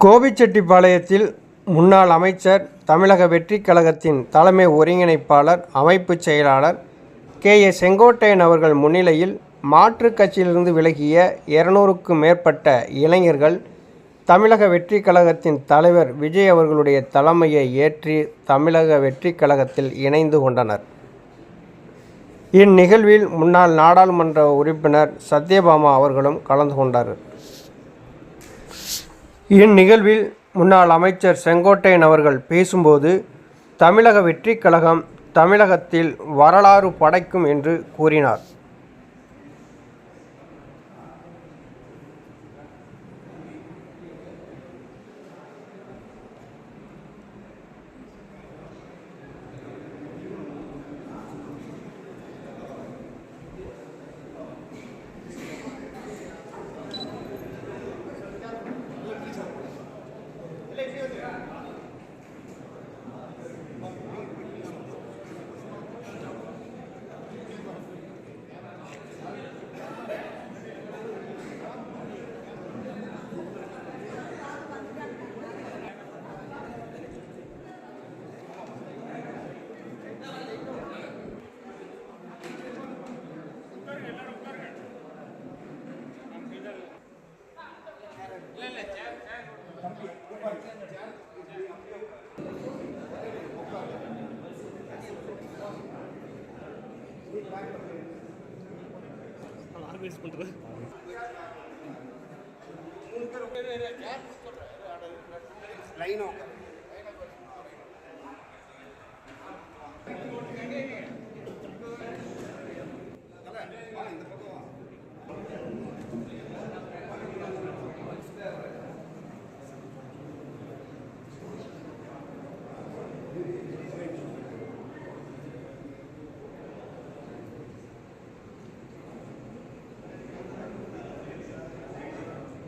கோபிச்செட்டிப்பாளையத்தில் முன்னாள் அமைச்சர் தமிழக வெற்றிக் கழகத்தின் தலைமை ஒருங்கிணைப்பாளர் அமைப்புச் செயலாளர் கே. ஏ. செங்கோட்டையன் அவர்கள் முன்னிலையில் மாற்றுக் கட்சியிலிருந்து விலகிய இருநூறுக்கும் மேற்பட்ட இளைஞர்கள் தமிழக வெற்றிக் கழகத்தின் தலைவர் விஜய் அவர்களுடைய தலைமையை ஏற்றி தமிழக வெற்றிக் கழகத்தில் இணைந்து கொண்டனர். இந்நிகழ்வில் முன்னாள் நாடாளுமன்ற உறுப்பினர் சத்யபாமா அவர்களும் கலந்து கொண்டார் இந்நிகழ்வில் முன்னாள் அமைச்சர் செங்கோட்டையன் அவர்கள் பேசும்போது தமிழக வெற்றிக் கழகம் தமிழகத்தில் வரலாறு படைக்கும் என்று கூறினார். ஆர்கனைஸ் பண்ணுறது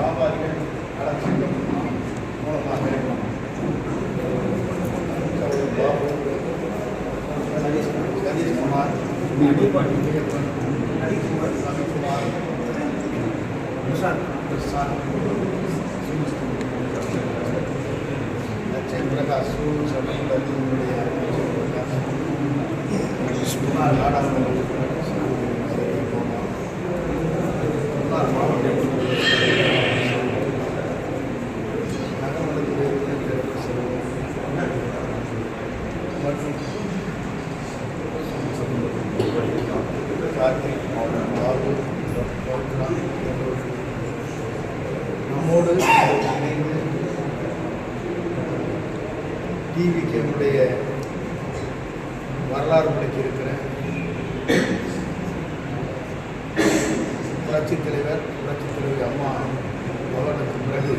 வியாபாரிகள் நலச்சங்கம் மூலமாக பாபு சதீஷ் சதீஷ்குமார் விஜயப்பன் ரவிக்குமார் பிரசாந்த் பிரசாந்த் லட்சம் பிரகாஷ் சமீபத்தினுடைய முன்னாள் நாடாளுமன்ற நம்மோடு இணைந்து டிவிக்கு வரலாறு படைத்திருக்கிற புரட்சித் தலைவர் புரட்சித் தலைவர் அம்மா மரணத்துக்கு பிறகு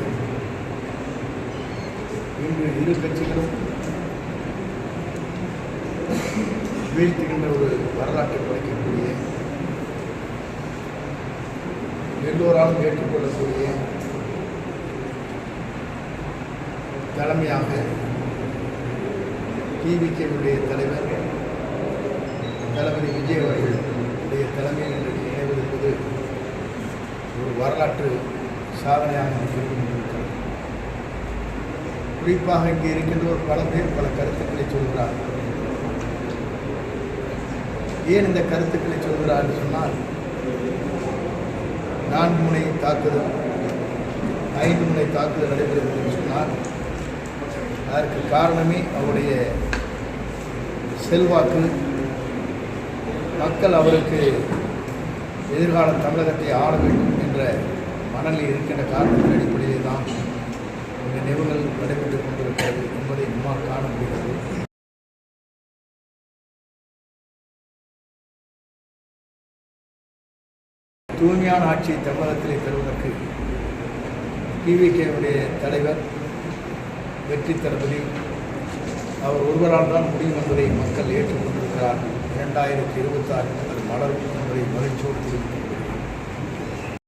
இன்று இரு கட்சிகளும் வீழ்த்துகின்ற ஒரு வரலாற்றை படைக்கக்கூடிய எல்லோராலும் ஏற்றுக்கொள்ளக்கூடிய தலைமையாக டிவிகேவுடைய தலைவர் தளபதி விஜய் அவர்களுடைய தலைமையில் இன்றைக்கு நினைவிருப்பது ஒரு வரலாற்று சாதனையாக நமக்கு குறிப்பாக இங்கே இருக்கின்றவர் பல பேர் பல கருத்துக்களை சொல்கிறார்கள். ஏன் இந்த கருத்துக்களை சொல்கிறார் என்று சொன்னால் நான்கு முனை தாக்குதல் ஐந்து முனை தாக்குதல் நடைபெறுகிறது என்று சொன்னால் அதற்கு காரணமே அவருடைய செல்வாக்கு. மக்கள் அவருக்கு எதிர்கால தமிழகத்தை ஆள வேண்டும் என்ற மனநிலை இருக்கின்ற காரணத்தின் அடிப்படையிலே தான் இந்த நிகழ்வுகள் நடைபெற்றுக் கொண்டிருக்கிறது என்பதை நம்மால் காண முடிகிறது. தூய்மையான ஆட்சியை தமிழகத்திலே தருவதற்கு டிவிகேவுடைய தலைவர் வெற்றி தளபதி அவர் ஒருவரால் தான் முடியும் என்பதை மக்கள் ஏற்றுக்கொண்டிருக்கிறார் இரண்டாயிரத்தி இருபத்தாறு அது மலரும் என்பதை மகிழ்ச்சியோடு தெரிவித்துக்